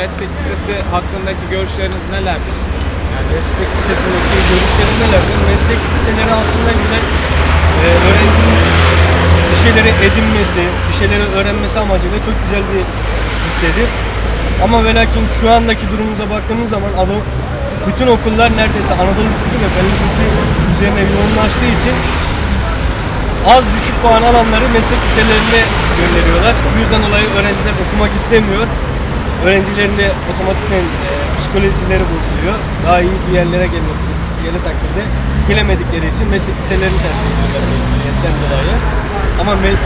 meslek lisesi hakkındaki görüşleriniz nelerdir? Yani meslek lisesindeki görüşlerim nelerdir? Meslek liseleri aslında güzel e, öğrencinin bir şeyleri edinmesi, bir şeyleri öğrenmesi amacıyla çok güzel bir lisedir. Ama ve lakin şu andaki durumumuza baktığımız zaman Anadolu, bütün okullar neredeyse Anadolu Lisesi ve Fen Lisesi üzerine yoğunlaştığı için az düşük puan alanları meslek liselerine gönderiyorlar. Bu yüzden dolayı öğrenciler okumak istemiyor. Öğrencilerin de otomatikmen e, psikolojileri bozuluyor. Daha iyi bir yerlere gelmek istedikleri takdirde gelemedikleri için meslek liselerini tercih ediyorlar mecburiyetten dolayı. Ama me-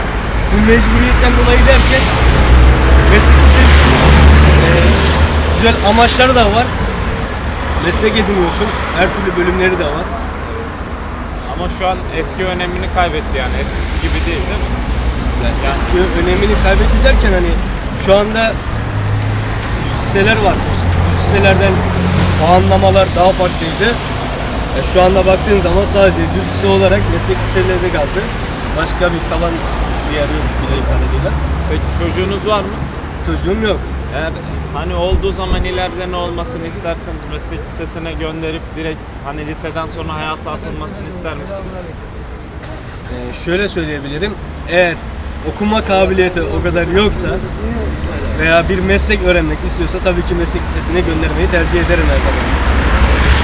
bu mecburiyetten dolayı derken meslek lisesi e, güzel amaçları da var. Meslek ediniyorsun. Her türlü bölümleri de var. Ama şu an eski önemini kaybetti yani eskisi gibi değil değil mi? Yani eski önemini kaybetti derken hani şu anda üst liseler var. Üst liselerden puanlamalar daha farklıydı. E, şu anda baktığın zaman sadece düz lise olarak meslek liseleri kaldı. Başka bir kalan bir yer yok bile kadarıyla. Peki çocuğunuz var mı? Çocuğum yok. Eğer hani olduğu zaman ileride ne olmasını isterseniz meslek lisesine gönderip direkt hani liseden sonra hayata atılmasını ister misiniz? E, şöyle söyleyebilirim. Eğer okuma kabiliyeti o kadar yoksa veya bir meslek öğrenmek istiyorsa tabii ki meslek lisesine göndermeyi tercih ederim her zaman.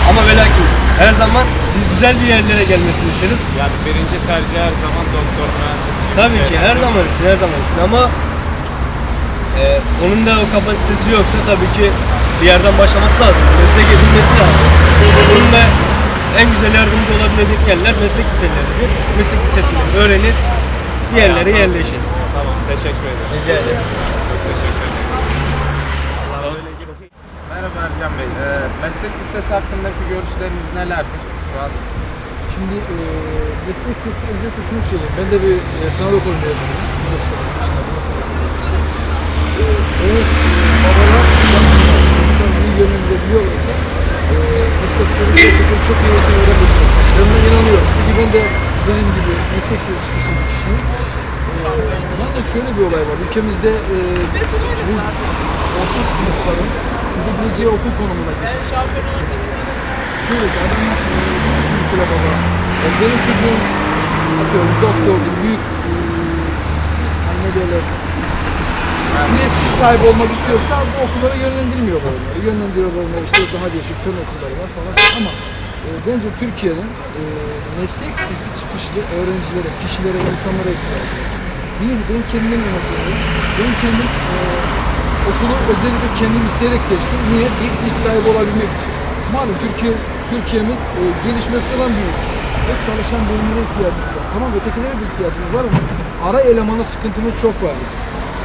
Ama ve lakin her zaman biz güzel bir yerlere gelmesini isteriz. Yani birinci tercih her zaman doktor mühendis. gibi Tabii ki her zaman için her zaman için ama e, onun da o kapasitesi yoksa tabii ki bir yerden başlaması lazım. Meslek edinmesi lazım. Bunun da en güzel yardımcı olabilecek yerler meslek liseleridir. Meslek lisesinden öğrenir, bir yerlere yerleşir. Tamam teşekkür ederim. Rica ederim. Çok teşekkür ederim. Merhaba Ercan Bey. Ee, meslek lisesi hakkındaki görüşleriniz nelerdir şu an? Şimdi e, meslek sesi öncelikle şunu söyleyeyim. Ben de bir e, sanat okulu mezunuyum. Sanat sesi başında bir sanat okulu. E, eğer babalar çocuklar iyi yönlendirebiliyorlarsa e, meslek sesi gerçekten çok iyi eğitim verebiliyor. Ben buna inanıyorum. Çünkü ben de dediğim gibi meslek sesi çıkışlı bir kişiyim. E, Yalnız şöyle bir olay var. Ülkemizde e, bu orta sınıfların gidebileceği okul konumuna getirmiş. Şöyle ki adamlar e, mesela baba e, benim çocuğum atıyorum doktordur, büyük e, hani ne derler prestij sahibi olmak istiyorsa bu okullara yönlendirmiyorlar onları. Yönlendiriyorlar onları işte daha değişik fen okulları var falan ama bence Türkiye'nin e, meslek sesi çıkışlı öğrencilere, kişilere, insanlara ihtiyacı var. Bir, ben kendim yönetiyorum. Ben kendim e, okulu özellikle kendim isteyerek seçtim. Niye? Bir iş sahibi olabilmek için. Malum Türkiye, Türkiye'miz e, gelişmekte olan bir ülke. Ve çalışan bölümlere ihtiyacımız var. Tamam ötekilere de ihtiyacımız var ama ara elemana sıkıntımız çok var bizim.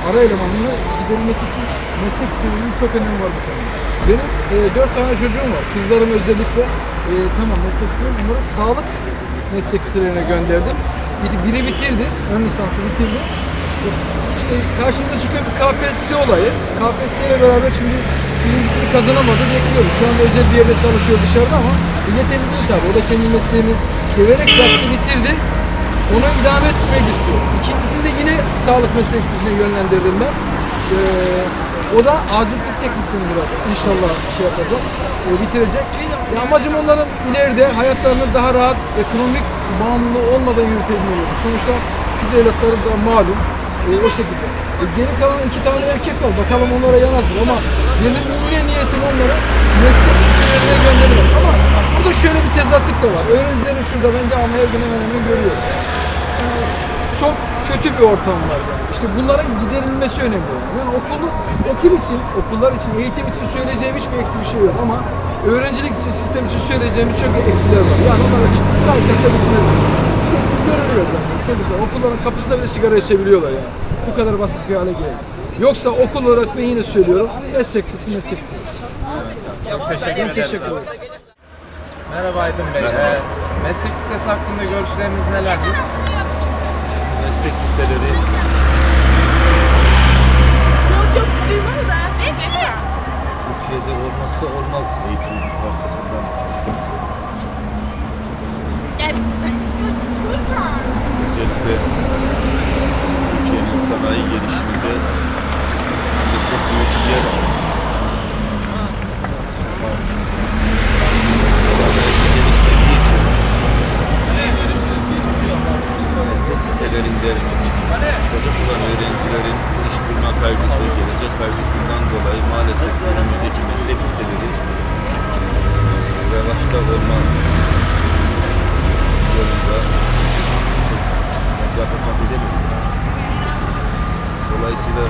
Ara elemanını giderilmesi için meslek seviyinin çok önemi var bu konuda. Benim e, dört tane çocuğum var. Kızlarım özellikle e, tamam meslek seviyorum. Onları sağlık meslek liselerine gönderdim. Bir- Biri bitirdi, ön lisansı bitirdi. İşte karşımıza çıkıyor bir KPSS olayı. KPSS ile beraber şimdi birincisini kazanamadı bekliyoruz. Şu anda özel bir yerde çalışıyor dışarıda ama yeterli değil tabii. O da kendi mesleğini severek yaptı bitirdi. Onu idame etmek istiyor. İkincisini de yine sağlık mesleksizliğine yönlendirdim ben. Ee, o da acil tıp teknisyenidir abi. İnşallah şey yapacak, e, bitirecek. Ya amacım onların ileride hayatlarını daha rahat, ekonomik bağımlılığı olmadan yürütebilmeleri. Sonuçta kız evlatları da malum e, o şekilde. E, geri kalan iki tane erkek var. Bakalım onlara yanaşır ama benim yine niyetim onları meslek liselerine göndermek. Ama burada şöyle bir tezatlık da var. Öğrencilerin şurada ben de ana evden hemen hemen görüyorum. Yani çok kötü bir ortam var. Yani. İşte bunların giderilmesi önemli. Yani okulu, okul için, okullar için, eğitim için söyleyeceğim hiçbir eksi bir şey yok ama öğrencilik için, sistem için söyleyeceğimiz çok eksiler var. Yani onlara saysak da bitmez. Şey, görülüyor yani. Çocuklar okulların kapısında bile sigara içebiliyorlar yani. Bu kadar basit bir hale geldi. Yoksa okul olarak ben yine söylüyorum, mesleksiz, mesleksiz. Çok teşekkür ederim. teşekkür ederim. Merhaba Aydın Bey. Ee, meslek lisesi hakkında görüşleriniz nelerdir? Meslek kat edemediler. Dolayısıyla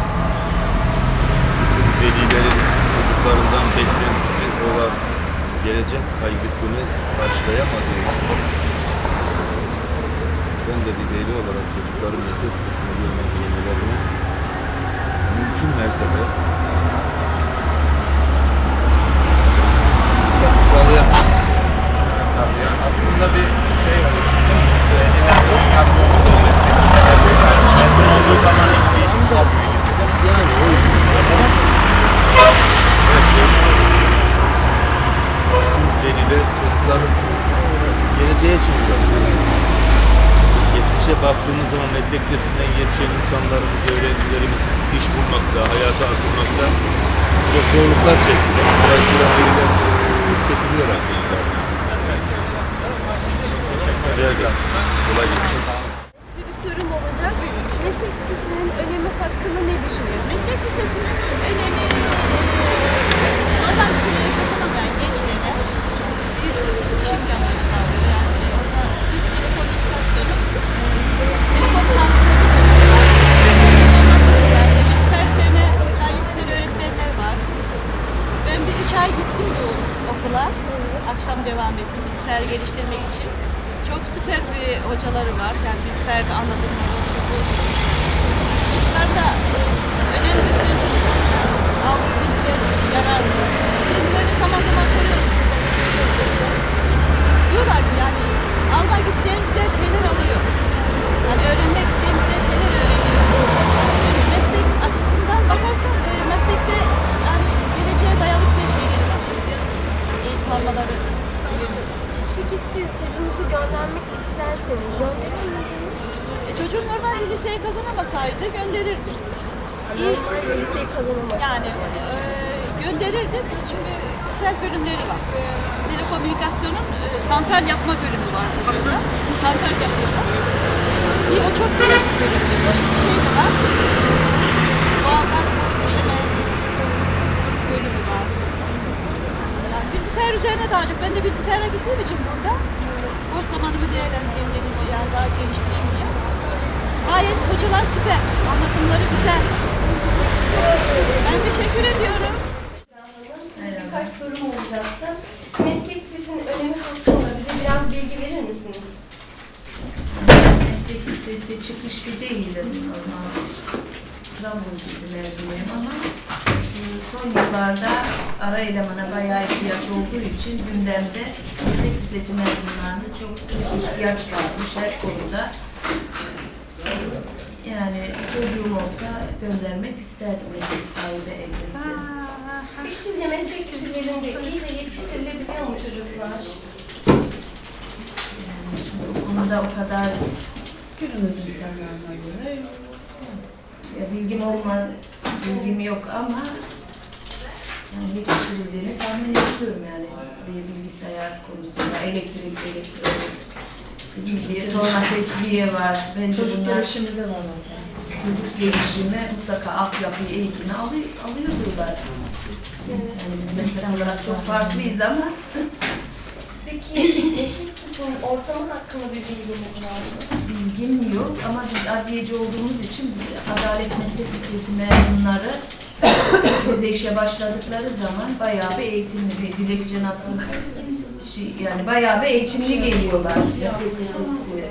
velilerin çocuklarından beklentisi olan gelecek kaygısını karşılayamadığı için ben de bir veli olarak çocukların meslek lisesine yönlendirilmelerini mümkün mertebe katkı sağlayamam. Tabii yani aslında bir şey var. Öğrencilerin yaptığı meslek mezun olduğu çocukların geleceğe çıkıyor. Geçmişe baktığımız zaman meslek yetişen insanlarımız, öğrencilerimiz iş bulmakta, hayata atılmakta çok zorluklar çekiyor. Dolayısıyla veliler eee, çekiliyor artık. Rica ederim. Kolay gelsin. Meslek lisesinin önemi hakkında ne düşünüyorsunuz? Meslek lisesinin önemi oradan liseleri kazanamayan gençlere bir iş imkanları sağlıyor. Yani orada bir telekomünikasyonu, telekom bilgisayar var. Ben bir üç ay gittim bu okula. Akşam devam ettim bilgisayarı geliştirmek için. Çok süper bir hocaları var. Yani bilgisayarda anladımları, şu bu. Çocuklar da e, önem gösteren çocuklar. Aldığı bilgiler yararlı. Kendilerine zaman zaman soruyorum. Diyorlar ki yani almak isteyen güzel şeyler alıyor. Yani öğrenmek isteyen güzel şeyler öğreniyor. Yani meslek açısından bakarsan e, meslekte yani geleceğe dayalı güzel şeyler var. Eğitim almaları. Peki siz çocuğunuzu göndermek isterseniz gönderir miydiniz? E, çocuğum normal bir liseye kazanamasaydı gönderirdim. İyi. Normal bir liseyi kazanamaz. Yani e, gönderirdim çünkü güzel bölümleri var. Telekomünikasyonun e, santral yapma bölümü var burada. Santral yapıyorlar. Bir o çok güzel bir bölümdür. Başka bir şey de var. Doğalgaz bölümü var. Bilgisayar üzerine daha çok. Ben de bilgisayara gittiğim için burada boş zamanımı değerlendireyim dedim. Yani daha geliştireyim diye. Gayet hocalar süper. Anlatımları güzel. Ben teşekkür ediyorum. Size birkaç sorum olacaktı. Meslek lisesinin önemi hakkında bize biraz bilgi verir misiniz? meslek lisesi çıkışlı değilim normal. Trabzon Lisesi mezunuyum ama son yıllarda ara elemana bayağı ihtiyaç olduğu için gündemde meslek lisesi mezunlarına çok ihtiyaç varmış her konuda. Yani çocuğum olsa göndermek isterdim meslek sahibi edilsin. Peki sizce meslek liselerinde iyice yetiştirilebiliyor mu çocuklar? Yani şimdi o konuda o kadar ya bilgim olma, bilgim yok ama yani yetiştirildiğini tahmin ediyorum yani bir bilgisayar konusunda elektrik, elektronik, bir torna tesviye var. Bence bunlar çocuk gelişimi mutlaka altyapı eğitimi alıyor, alıyordurlar. Yani biz meslek olarak çok farklıyız ama Peki meslek lisesinin ortamı hakkında bir bilginiz var mı? bilgim yok ama biz adliyeci olduğumuz için biz Adalet Meslek Lisesi mezunları bize işe başladıkları zaman bayağı bir eğitimli bir dilekçe nasıl şey, yani bayağı bir eğitimli geliyorlar meslek lisesi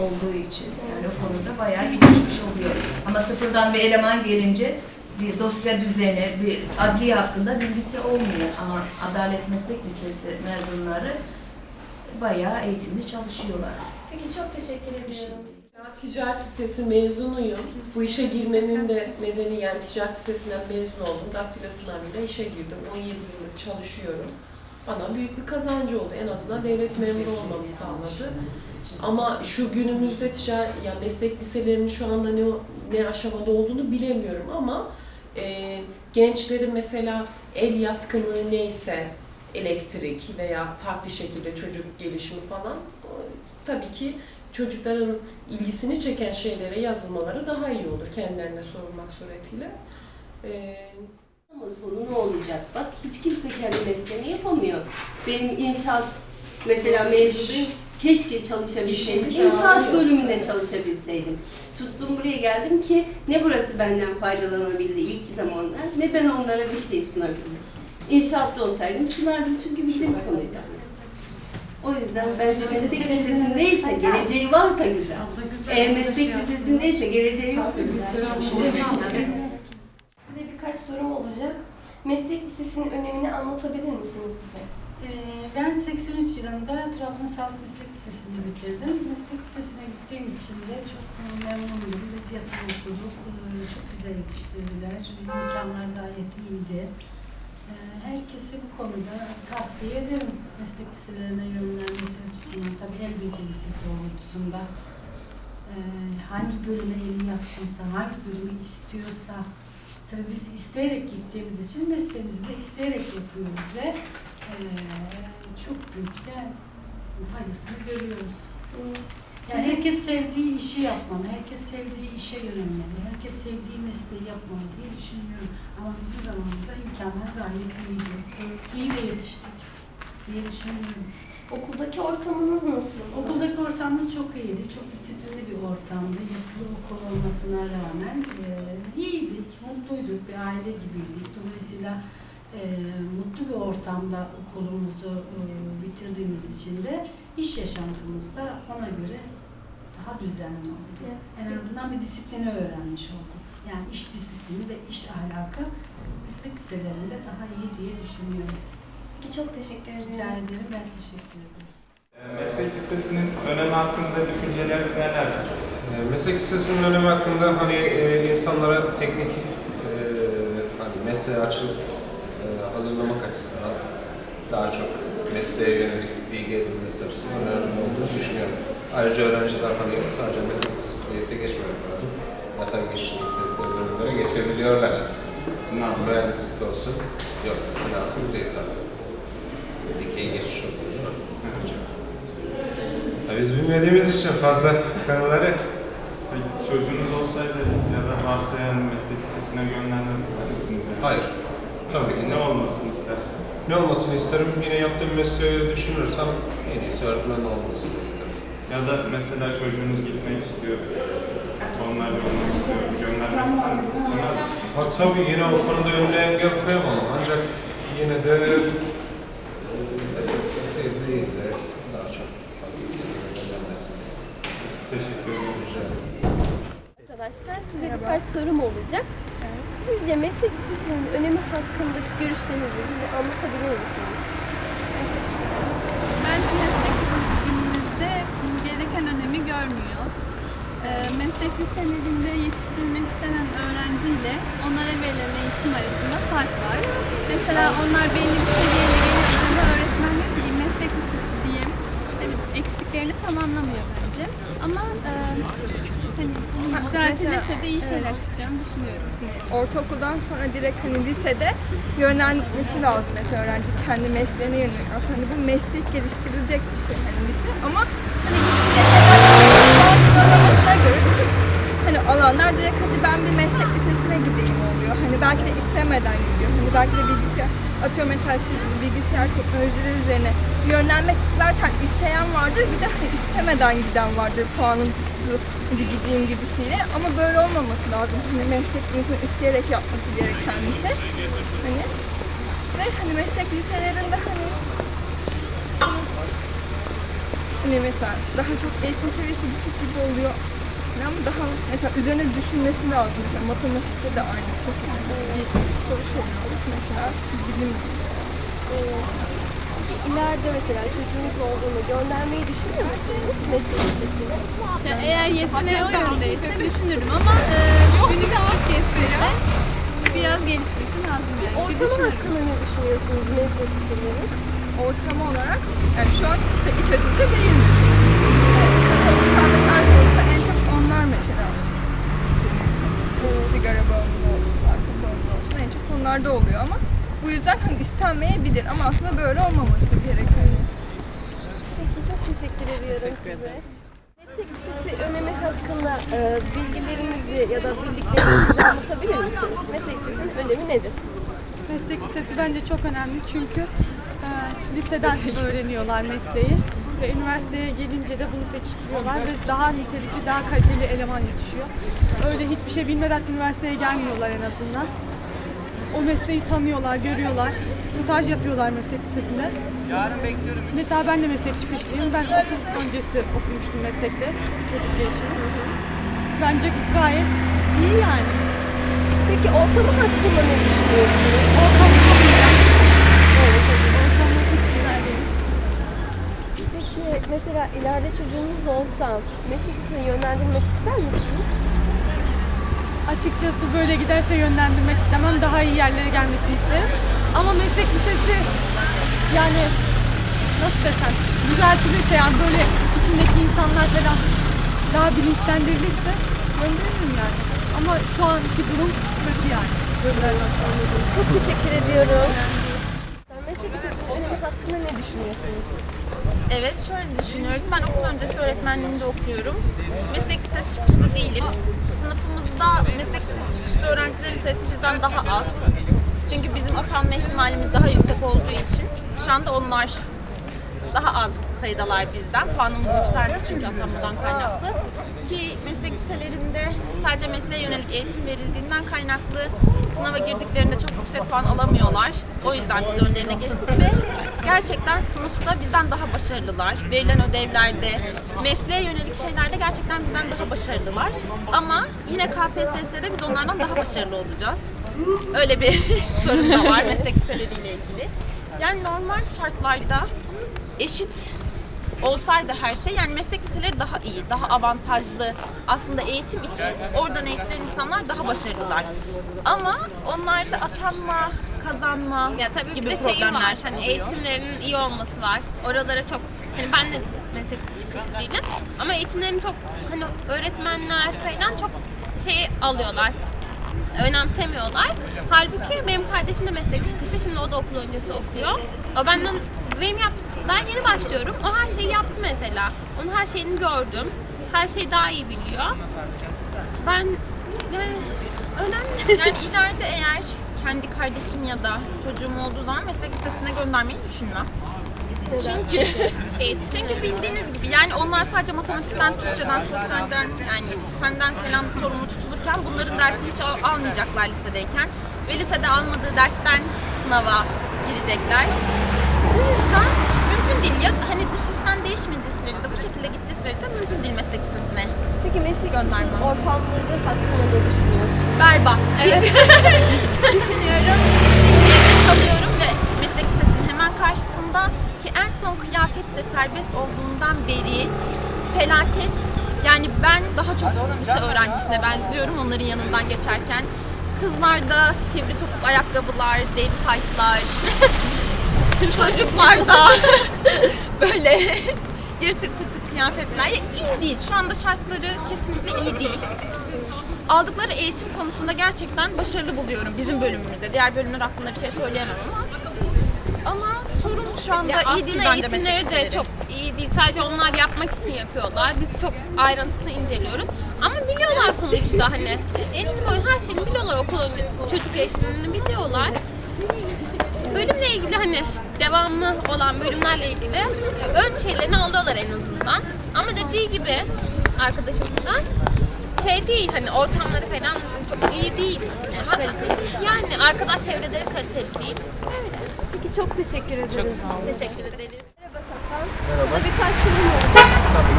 olduğu için. Yani o konuda bayağı gelişmiş oluyor. Ama sıfırdan bir eleman gelince bir dosya düzeni, bir adliye hakkında bilgisi olmuyor. Ama Adalet Meslek Lisesi mezunları bayağı eğitimli çalışıyorlar. Peki çok teşekkür ediyorum. Ben Ticaret Lisesi mezunuyum. Bu işe girmemin de nedeni yani ticaret lisesinden mezun oldum. Daktilo sınavıyla işe girdim. 17 yıldır çalışıyorum. Bana büyük bir kazancı oldu. En azından devlet memuru olmamı sağladı. Ama şu günümüzde ticaret, yani meslek liselerinin şu anda ne, ne aşamada olduğunu bilemiyorum ama e, gençlerin mesela el yatkınlığı neyse elektrik veya farklı şekilde çocuk gelişimi falan tabii ki çocukların ilgisini çeken şeylere yazılmaları daha iyi olur kendilerine sorulmak suretiyle. Ee, Ama sonu ne olacak? Bak hiç kimse kendi mesleğini yapamıyor. Benim inşaat mesela mezunuyum. Keşke çalışabilseydim. İnşaat bölümünde çalışabilseydim. Tuttum buraya geldim ki ne burası benden faydalanabildi ilk zamanlar ne ben onlara bir şey sunabildim. İnşaatta olsaydım sunardım çünkü bildiğim konuydu. O yüzden bence meslek lisesindeyse, geleceği varsa güzel. Eğer meslek lisesindeyse, geleceği yoksa güzel. Size birkaç sorum olacak. Meslek lisesinin önemini anlatabilir misiniz bize? Ee, Ben 83 yılında Trabzon Sağlık Meslek Lisesi'ni bitirdim. Meslek Lisesi'ne gittiğim için de çok memnundum. Biz yatılı okuduk. Ee, Çok güzel yetiştirdiler. İmkanlar gayet iyiydi. Ee, Herkese bu konuda tavsiye ederim. Meslek liselerine yönlenmesi açısından. Tabii el becerisi doğrultusunda. Ee, Hangi bölüme eli yatkınsa, hangi bölümü istiyorsa. Tabii biz isteyerek gittiğimiz için mesleğimizi de isteyerek yapıyoruz ve ee, çok büyük de faydasını görüyoruz. Yani herkes sevdiği işi yapmalı, herkes sevdiği işe yönelmeli, herkes sevdiği mesleği yapmalı diye düşünüyorum. Ama bizim zamanımızda imkanlar gayet iyiydi. İyi de yetiştik diye düşünüyorum. Okuldaki ortamınız nasıl? Okuldaki ortamımız çok iyiydi, çok disiplinli bir ortamdı. Yatılı okul olmasına rağmen e, iyiydik, mutluyduk, bir aile gibiydik. Dolayısıyla e, mutlu bir ortamda okulumuzu e, bitirdiğimiz için de iş yaşantımız da ona göre daha düzenli oldu. Evet. En azından bir disiplini öğrenmiş olduk. Yani iş disiplini ve iş ahlakı meslek liselerinde daha iyi diye düşünüyorum. Peki çok teşekkür Rica ederim. ederim, ben teşekkür ederim. Meslek lisesinin önemi hakkında düşünceleriniz nelerdir? E, Meslek lisesinin önemi hakkında hani e, insanlara teknik e, hani mesleğe açılıp e, hazırlamak açısından daha çok mesleğe yönelik bilgi edinmesi açısından önemli olduğunu düşünüyorum. Ayrıca öğrenciler hani sadece meslek lisesi deyip de geçmemek lazım. Yatay geçişini istedikleri bölümlere geçebiliyorlar. Sınavsız. Mühendislik olsun. Yok, sınavsız değil tabii. Dikey geçiş oluyor değil mi? Ya biz bilmediğimiz için fazla konuları Peki çocuğunuz olsaydı ya da varsa yani meslek lisesine göndermek ister misiniz? Yani? Hayır. Tabii ki Ne olmasını istersiniz? Ne olmasını isterim? Yine yaptığım mesleği düşünürsem en iyisi öğretmen olmasını isterim. Ya da mesela çocuğunuz gitmek istiyor, onlarla olmak istiyor, göndermek? İstemez misiniz? Ha tabii yine o konuda önüne engel koyamam ancak yine de e, meslek lisesi değil de daha çok isterim. Teşekkür ederim. Rica ederim. Arkadaşlar size birkaç sorum olacak. Sizce meslek lisesinin önemi hakkındaki görüşlerinizi bize anlatabilir misiniz? Gereken önemi görmüyor. Ee, meslek liselerinde yetiştirmek istenen öğrenciyle onlara verilen eğitim arasında fark var. Mesela onlar belli bir seviyeye geliyorlar ve öğretmenler gibi meslek lisesi diye hani eksiklerini tamamlamıyor bence. Ama e, hani düzeltilirse de iyi şeyler çıkacağını düşünüyorum. Ortaokuldan sonra direkt hani lisede yönlenmesi lazım mesela öğrenci kendi mesleğine yönelik. Aslında hani bu meslek geliştirilecek bir şey hani lise ama hani gidince sıralamasına göre hani alanlar direkt hadi ben bir meslek lisesine gideyim oluyor. Hani belki de istemeden gidiyor. Hani belki de bilgisayar atıyorum mesela siz bilgisayar teknolojileri üzerine yönlenmek zaten isteyen vardır. Bir de hani istemeden giden vardır puanın hadi gideyim gibisiyle. Ama böyle olmaması lazım. Hani meslek insanın isteyerek yapması gereken bir şey. Hani ve hani meslek liselerinde hani hani mesela daha çok eğitim seviyesi düşük gibi oluyor. Yani Ama daha mesela üzerine düşünmesi lazım. Mesela matematikte de aynı şekilde bir soru soruyoruz mesela bilim ileride mesela çocuğunuz olduğunu göndermeyi düşünüyor musunuz meslek lisesine? Ya eğer yeteneği o yöndeyse düşünürüm ama e, günümüz Türkiye'sinde biraz gelişmesi lazım yani. Düşünürüm. hakkında ne düşünüyorsunuz meslek liseleri? ortamı olarak yani şu an işte iç açıcı değil mi? Yani Çalışkanlıklar konusunda Sigara bağımlılığı olsun, alkol olsun en çok onlarda oluyor ama bu yüzden hani istenmeyebilir ama aslında böyle olmaması gerekiyor. Peki çok teşekkür ediyorum size. Meslek lisesi önemi hakkında e, bilgilerinizi ya da bildiklerinizi anlatabilir misiniz? Meslek lisesinin önemi nedir? Meslek lisesi bence çok önemli çünkü e, liseden öğreniyorlar mesleği ve üniversiteye gelince de bunu pekiştiriyorlar ve daha nitelikli, daha kaliteli eleman yetişiyor. Öyle hiçbir şey bilmeden üniversiteye gelmiyorlar en azından. O mesleği tanıyorlar, görüyorlar. Staj yapıyorlar meslek lisesinde. Yarın bekliyorum. Mesela ben de meslek çıkışlıyım. Ben okul öncesi okumuştum meslekte, çocuk gelişimi. Bence gayet iyi yani. Peki ortamı hakkında ne düşünüyorsunuz? Ortam çok güzel. Evet, ortam hiç güzel değil. Peki mesela ileride çocuğunuz olsa meslek yönlendirmek ister misiniz? Açıkçası böyle giderse yönlendirmek istemem. Daha iyi yerlere gelmesini isterim. Ama meslek lisesi yani nasıl desem düzeltilirse yani böyle içindeki insanlar falan daha bilinçlendirilirse gönderirim yani. Ama şu anki durum kötü yani. Çok teşekkür ediyorum. Önemi hakkında ne düşünüyorsunuz? Evet, şöyle düşünüyorum. Ben okul öncesi öğretmenliğinde okuyorum. Meslek lisesi çıkışlı değilim. Sınıfımızda meslek lisesi çıkışlı öğrencilerin sayısı bizden daha az. Çünkü bizim atanma ihtimalimiz daha yüksek olduğu için şu anda onlar daha az sayıdalar bizden. Puanımız yükseldi çünkü atanmadan kaynaklı. Ki meslek liselerinde sadece mesleğe yönelik eğitim verildiğinden kaynaklı sınava girdiklerinde çok yüksek puan alamıyorlar. O yüzden biz önlerine geçtik ve gerçekten sınıfta bizden daha başarılılar. Verilen ödevlerde, mesleğe yönelik şeylerde gerçekten bizden daha başarılılar. Ama yine KPSS'de biz onlardan daha başarılı olacağız. Öyle bir sorun da var meslek liseleriyle ilgili. Yani normal şartlarda eşit olsaydı her şey yani meslek liseleri daha iyi, daha avantajlı. Aslında eğitim için oradan eğitilen insanlar daha başarılılar. Ama onlarda atanma, kazanma Ya tabii gibi bir de şey problemler var. Hani oluyor. eğitimlerinin iyi olması var. Oralara çok hani ben de meslek çıkışlı değilim. Ama eğitimlerin çok hani öğretmenler falan çok şey alıyorlar. Önemsemiyorlar. Halbuki benim kardeşim de meslek çıkışlı. Şimdi o da okul öncesi okuyor. O benden benim yap ben yeni başlıyorum. O her şeyi yaptı mesela. Onun her şeyini gördüm. Her şeyi daha iyi biliyor. Ben yani önemli. Yani ileride eğer kendi kardeşim ya da çocuğum olduğu zaman meslek lisesine göndermeyi düşünmem. Çünkü çünkü bildiğiniz gibi yani onlar sadece matematikten, Türkçeden, sosyalden yani fenden falan sorumlu tutulurken bunların dersini hiç al- almayacaklar lisedeyken ve lisede almadığı dersten sınava girecekler. Bu yüzden ya hani bu sistem değişmediği sürece bu şekilde gittiği sürece de mümkün değil meslek lisesine. Peki meslek Göndermem. lisesinin ortamları hakkında ne düşünüyorsunuz? berbat diye düşünüyorum. Şimdi kalıyorum ve meslek lisesinin hemen karşısında ki en son kıyafetle serbest olduğundan beri felaket. Yani ben daha çok lise öğrencisine benziyorum onların yanından geçerken. Kızlarda sivri topuk ayakkabılar, deri taytlar, çocuklarda böyle yırtık pırtık kıyafetler. Ya iyi değil. Şu anda şartları kesinlikle iyi değil aldıkları eğitim konusunda gerçekten başarılı buluyorum bizim bölümümüzde. Diğer bölümler hakkında bir şey söyleyemem ama ama sorun şu anda Ya iyi değil aslında bence meslek eğitimleri de liseleri. çok iyi değil. Sadece onlar yapmak için yapıyorlar. Biz çok ayrıntısını inceliyoruz. Ama biliyorlar sonuçta hani. Elini boyun her şeyini biliyorlar okul önce, çocuk gelişimini biliyorlar. Bölümle ilgili hani devamlı olan bölümlerle ilgili ön şeylerini alıyorlar en azından. Ama dediği gibi arkadaşımızdan şey değil hani ortamları falan çok iyi değil. Yani kaliteli. Yani arkadaş çevreleri kaliteli değil. Peki çok teşekkür ederiz. Biz teşekkür ederiz. Merhaba Sakan. Merhaba. birkaç sorum olacak.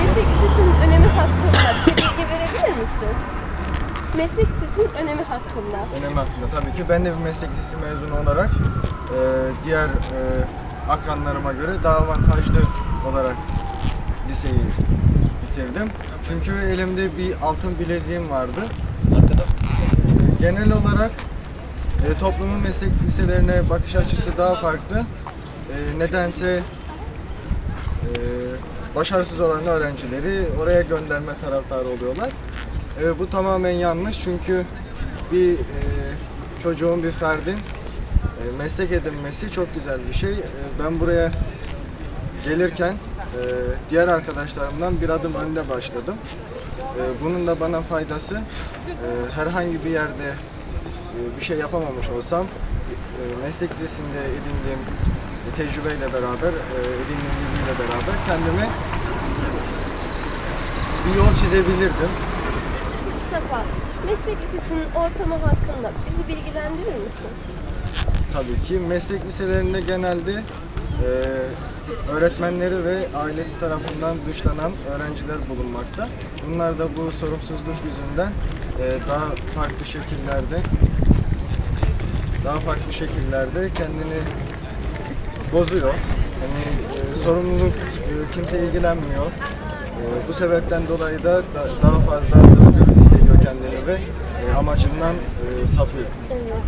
Meslek lisesinin önemi hakkında bir bilgi verebilir misin? Meslek lisesinin önemi hakkında. Önemi hakkında tabii ki. Ben de bir meslek lisesi mezunu olarak e, diğer e, akranlarıma göre daha avantajlı olarak liseyi bitirdim. Çünkü elimde bir altın bileziğim vardı. Genel olarak e, toplumun meslek liselerine bakış açısı daha farklı. E, nedense e, başarısız olan öğrencileri oraya gönderme taraftarı oluyorlar. E, bu tamamen yanlış çünkü bir e, çocuğun, bir ferdin e, meslek edinmesi çok güzel bir şey. E, ben buraya gelirken e, diğer arkadaşlarımdan bir adım önde başladım. E, bunun da bana faydası e, herhangi bir yerde e, bir şey yapamamış olsam e, meslek lisesinde edindiğim tecrübeyle beraber, e, edindiğim bilgiyle beraber kendime bir yol çizebilirdim. Mustafa, meslek lisesinin ortamı hakkında bizi bilgilendirir misin? Tabii ki meslek liselerinde genelde e, öğretmenleri ve ailesi tarafından dışlanan öğrenciler bulunmakta. Bunlar da bu sorumsuzluk yüzünden e, daha farklı şekillerde daha farklı şekillerde kendini bozuyor. Hani e, sorumluluk e, kimse ilgilenmiyor. Bu sebepten dolayı da, da- daha fazla özgür hissediyor kendini ve e, amacından e, sapıyor. Evet.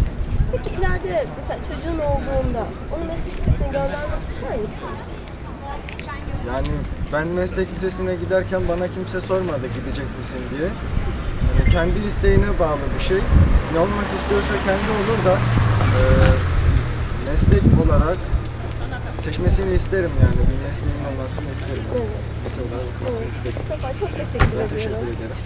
Peki ileride mesela çocuğun olduğunda onu meslek lisesine göndermek ister misin? Yani ben meslek lisesine giderken bana kimse sormadı gidecek misin diye. Yani kendi isteğine bağlı bir şey. Ne olmak istiyorsa kendi olur da e, meslek olarak seçmesini isterim yani. Bir mesleğin olmasını isterim. Evet. Lise olarak olmasını isterim. Mustafa çok teşekkür Ben ediyorum. teşekkür ederim.